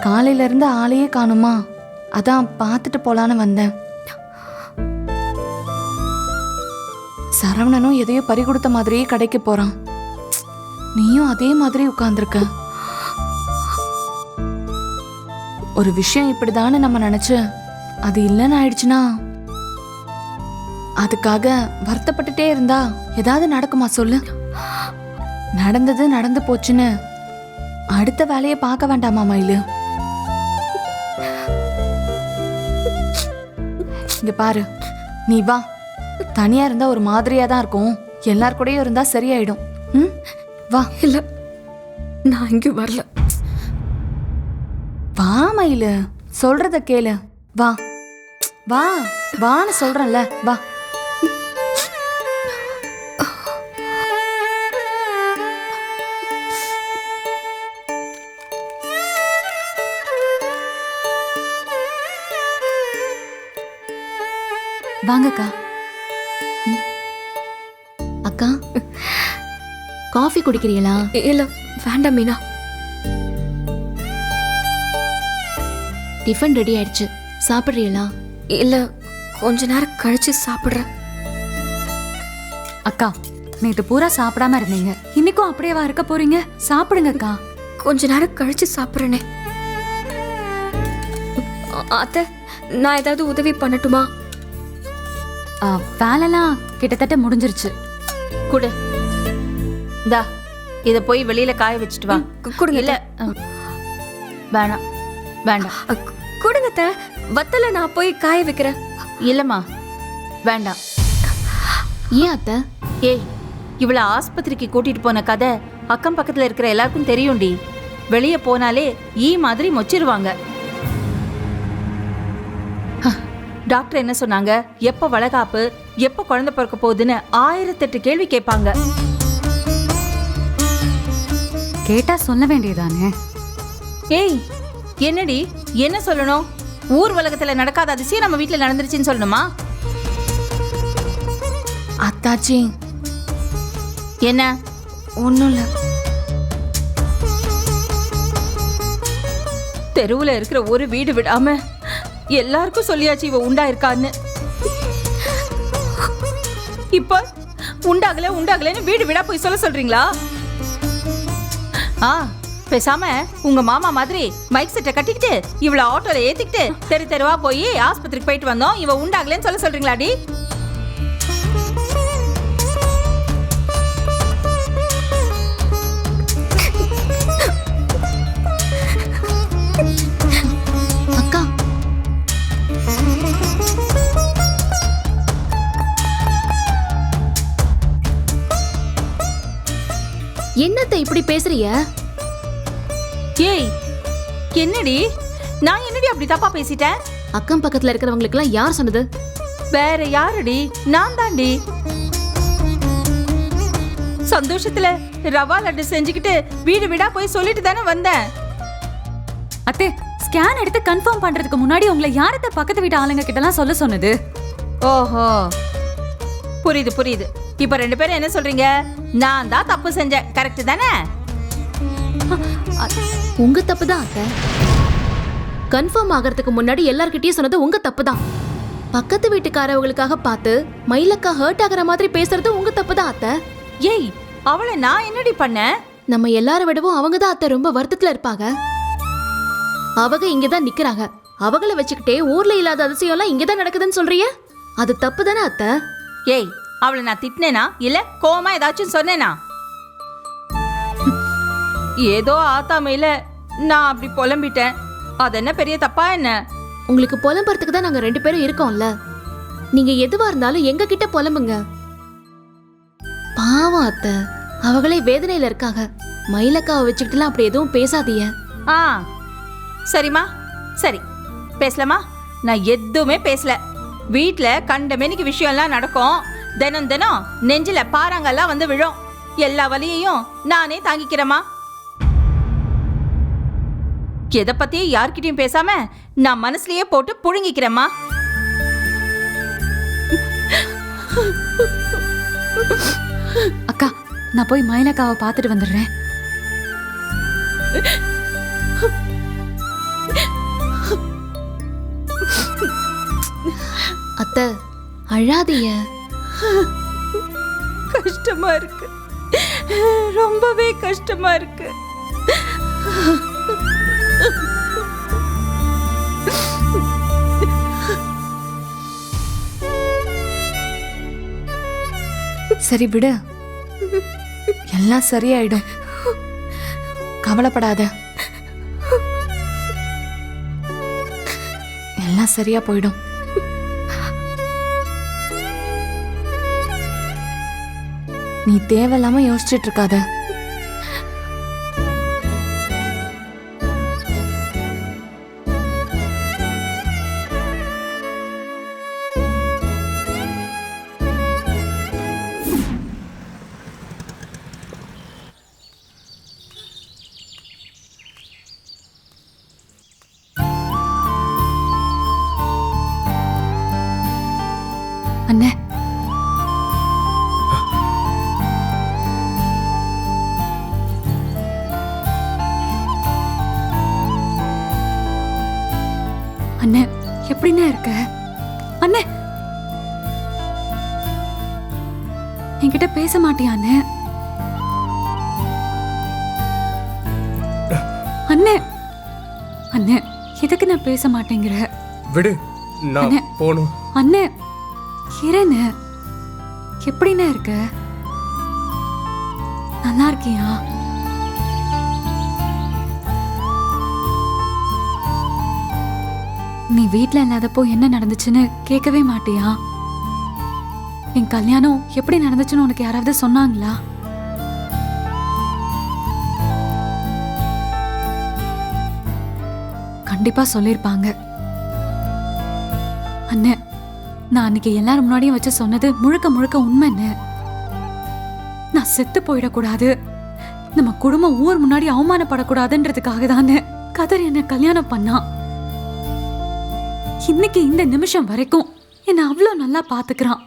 காலையில இருந்து ஆளையே காணுமா? அதான் பார்த்துட்டு போலான்னு வந்தேன். சரவணனும் எதையோ பறி கொடுத்த மாதிரியே கடைக்கு போறான். நீயும் அதே மாதிரி உட்காந்துருக்க ஒரு விஷயம் இப்படிதான்னு நம்ம நினைச்சு அது இல்லைன்னு ஆயிடுச்சுன்னா? அதுக்காக வருத்தப்பட்டுட்டே இருந்தா ஏதாவது நடக்குமா சொல்லு? நடந்தது நடந்து போச்சுன்னு அடுத்த வேலையை பார்க்க வேண்டாமா மயிலு? இங்க பாரு. நீ வா. தனியா இருந்தா ஒரு மாதிரியா தான் இருக்கும். எல்லார் கூடயும் இருந்தா சரியாயிடும். ம்? வா. இல்ல. நான் இங்க வரல. வா மயிலு. சொல்றத கேளு. வா. வா. வான்னு சொல்றேன்ல. வா. வாங்கக்கா. அக்கா காஃபி குடிக்கிறீங்களா? இல்ல வேண்டாம் மீனா. டிஃபன் ரெடி ஆயிடுச்சு. சாப்பிட்றீங்களா? இல்ல கொஞ்ச நேரம் கழிச்சு சாப்பிடுறேன். அக்கா நேத்து பூரா சாப்பிடாம இருந்தீங்க. இன்னைக்கும் அப்படியேவா இருக்க போறீங்க? சாப்பிடுங்க அக்கா கொஞ்ச நேரம் கழிச்சு சாப்பிடுறேனே. அத்தை நான் ஏதாவது உதவி பண்ணட்டுமா? வேலைலாம் கிட்டத்தட்ட முடிஞ்சிருச்சு. குடு. இந்தா இத போய் வெளியில காய வச்சுட்டு வா. கொடுங்க இல்ல வேணாம் வேண்டாம் கொடுங்க அத்தை. வத்தல நான் போய் காய வைக்கிறேன். இல்லம்மா வேண்டாம் ஏன் அத்தை? ஏய் இவள ஆஸ்பத்திரிக்கு கூட்டிட்டு போன கதை அக்கம் பக்கத்துல இருக்கிற எல்லாருக்கும் தெரியும்டி. வெளியே போனாலே ஈ மாதிரி மொச்சிருவாங்க. டாக்டர் என்ன சொன்னாங்க? எப்ப வளகாப்பு எப்ப குழந்தை பிறக்க போகுதுன்னு ஆயிரத்தெட்டு கேள்வி கேட்பாங்க. கேட்டா சொல்ல வேண்டியதானே? ஏய் என்னடி? என்ன சொல்லணும்? ஊர் உலகத்துல நடக்காத அதிசயம் நம்ம வீட்ல நடந்துருச்சுன்னு சொல்லணுமா? அத்தாச்சி. என்ன? ஒன்றும் இல்லை. தெருவுல இருக்கிற ஒரு வீடு விடாம எல்லாருக்கும் சொல்லியாச்சு இவ உண்டா இருக்கான்னு இப்ப உண்டாகல உண்டாகலன்னு வீடு விடா போய் சொல்ல சொல்றீங்களா? ஆ பேசாம உங்க மாமா மாதிரி மைக் செட்டை கட்டிக்கிட்டு இவ்வளவு ஆட்டோல ஏத்திக்கிட்டு தெரு தெருவா போய் ஆஸ்பத்திரிக்கு போயிட்டு வந்தோம். இவ உண்டாகலன்னு சொல்ல சொல்றீங்களாடி இப்படி பேசுறீங்க ஏய் என்னடி? நான் என்னடி அப்படி தப்பா பேசிட்டேன்? அக்கம் பக்கத்துல இருக்கிறவங்களுக்குலாம் யார் சொன்னது? வேற யாருடி? நான் தாண்டி சந்தோஷத்துல ரவா லட்டு செஞ்சுக்கிட்டு வீடு வீடா போய் சொல்லிட்டு தானே வந்தேன். அத்தே ஸ்கேன் எடுத்து கன்ஃபார்ம் பண்றதுக்கு முன்னாடி உங்களை யாரத்த பக்கத்து வீட்டு ஆளுங்க கிட்டலாம் சொல்ல சொன்னது? ஓஹோ. புரியுது புரியுது. இப்ப ரெண்டு பேரும் என்ன சொல்றீங்க? நான் தான் தப்பு செஞ்சேன். கரெக்ட் தானே? உங்க தப்பு தான் அத்தை. கன்ஃபார்ம் ஆகிறதுக்கு முன்னாடி எல்லார்கிட்டயும் சொன்னது உங்க தப்பு தான் பக்கத்து வீட்டுக்காரவங்களுக்காக பார்த்து மயிலக்கா ஹர்ட் ஆகுற மாதிரி பேசுறது உங்க தப்பு தான் அத்தை. ஏய் அவளை நான் என்னடி பண்ணேன்? நம்ம எல்லார விடவும் அவங்க தான் அத்தை ரொம்ப வருத்தத்துல இருப்பாங்க. அவங்க இங்க தான் நிக்கிறாங்க. அவங்கள வச்சுக்கிட்டே ஊர்ல இல்லாத அதிசயம்லாம் இங்க தான் நடக்குதுன்னு சொல்றீங்க அது தப்பு தானே அத்தை? ஏய் அவளை நான் திட்டினேனா? இல்ல கோவமா ஏதாச்சும் சொன்னேனா? ஏதோ ஆத்தாமையில நான் அப்படி புலம்பிட்டேன். அது என்ன பெரிய தப்பா என்ன? உங்களுக்கு புலம்புறதுக்கு தான் நாங்க ரெண்டு பேரும் இருக்கோம்ல. நீங்க எதுவா இருந்தாலும் எங்க கிட்ட புலம்புங்க. பாவம் அத்தை. அவங்களே வேதனையில இருக்காங்க. மயிலக்காவை வச்சுக்கிட்டுலாம் அப்படி எதுவும் பேசாதீங்க. ஆ சரிம்மா. சரி பேசலாமா? நான் எதுவுமே பேசல. வீட்ல கண்டமேனிக்கு விஷயம்லாம் நடக்கும். தினம் தினம் நெஞ்சில பாறாங்கெல்லாம் வந்து விழும். எல்லா வலியையும் நானே தாங்கிக்கிறேமா எதை பத்தியும் யார்கிட்டயும் பேசாம நான் மனசுலயே போட்டு புழுங்கிக்கிறேம்மா. அக்கா நான் போய் மயிலக்காவை பார்த்துட்டு வந்துடுறேன். அத்தை அழாதீய கஷ்டமா இருக்கு. ரொம்பவே கஷ்டமா இருக்கு. சரி விடு. எல்லாம் சரியாயிடும் கவலைப்படாத. எல்லாம் சரியா போயிடும். நீ தேவையில்லாம யோசிச்சுட்டு இருக்காத. அண்ணே எப்படிண்ணே இருக்க? அண்ணே! என்கிட்ட பேச மாட்டியா அண்ணே? அண்ணே! அண்ணே எதுக்கு நான் பேச மாட்டேங்கிற? விடு நான் அண்ணே. போகணும் அண்ணே! கிரண் எப்படிண்ணே இருக்க? நல்லா இருக்கியா? நீ வீட்ல இல்லாதப்போ என்ன நடந்துச்சுன்னு கேட்கவே மாட்டியா? என் கல்யாணம் எப்படி நடந்துச்சுன்னு உனக்கு யாராவது சொன்னாங்களா? கண்டிப்பா சொல்லிருப்பாங்க. அண்ணே நான் அன்னைக்கு எல்லாரும் முன்னாடியும் வச்சு சொன்னது முழுக்க முழுக்க உண்மை என்ன நான் செத்து போயிடக்கூடாது. நம்ம குடும்பம் ஊர் முன்னாடி அவமானப்படக்கூடாதுன்றதுக்காக தானே கதர் என்ன கல்யாணம் பண்ணான். இன்னைக்கு இந்த நிமிஷம் வரைக்கும் என்ன அவ்வளோ நல்லா பாத்துக்கிறான்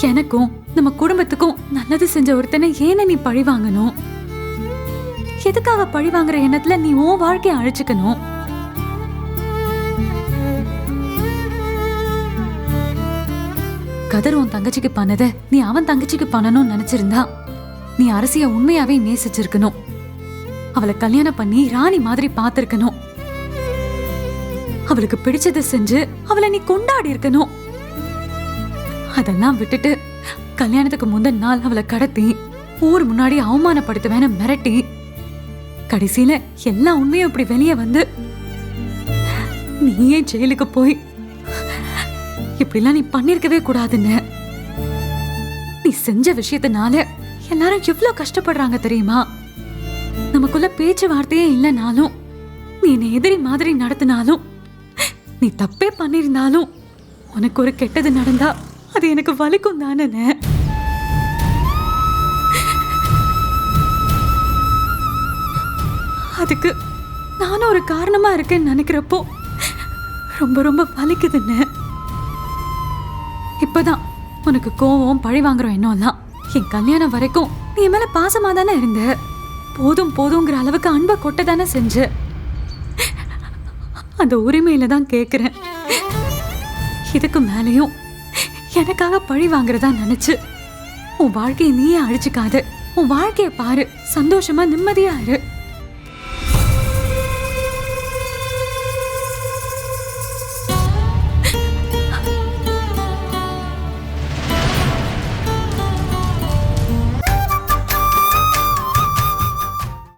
எனக்கும் நம்ம குடும்பத்துக்கும் நல்லது செஞ்ச ஒருத்தனை ஏன நீ பழி வாங்கணும்? எதுக்காக பழி வாங்குற எண்ணத்துல நீ உன் வாழ்க்கைய அழிச்சுக்கணும்? கதர் உன் தங்கச்சிக்கு பண்ணத நீ அவன் தங்கச்சிக்கு பண்ணணும்னு நினைச்சிருந்தா நீ அரசிய உண்மையாவே நேசிச்சிருக்கணும். அவளை கல்யாணம் பண்ணி ராணி மாதிரி பார்த்திருக்கணும். அவளுக்கு பிடிச்சதை செஞ்சு அவளை நீ கொண்டாடி இருக்கணும். அதெல்லாம் விட்டுட்டு கல்யாணத்துக்கு முந்தின நாள் அவளை கடத்தி ஊர் முன்னாடி அவமானப்படுத்துவேன்னு மிரட்டி கடைசியில எல்லா உண்மையும் இப்படி வெளியே வந்து நீயே ஜெயிலுக்கு போய் இப்படிலாம் நீ பண்ணிருக்கவே கூடாதுன்னு. நீ செஞ்ச விஷயத்தினால எல்லாரும் எவ்வளவு கஷ்டப்படுறாங்க தெரியுமா? நமக்குள்ள பேச்சுவார்த்தையே இல்லைனாலும் நீ என்னை எதிரி மாதிரி நடத்தினாலும் நீ தப்பே பண்ணியிருந்தாலும் உனக்கு ஒரு கெட்டது நடந்தா அது எனக்கு வலிக்கும் தானே? அதுக்கு நானும் ஒரு காரணமா இருக்கேன்னு நினைக்கிறப்போ ரொம்ப ரொம்ப வலிக்குதுன்னு. இப்போதான் உனக்கு கோவம் பழி வாங்குற எண்ணம்லாம் என் கல்யாணம் வரைக்கும் நீ என் மேல பாசமா தானே இருந்த? போதும் போதுங்கிற அளவுக்கு அன்பை கொட்ட தானே செஞ்சு? அந்த உரிமையில தான் கேட்குறேன் இதுக்கு மேலேயும் எனக்காக பழி வாங்குறதா நினைச்சு உன் வாழ்க்கையை நீயே அழிச்சுக்காது. உன் வாழ்க்கையை பாரு. சந்தோஷமா நிம்மதியா இரு.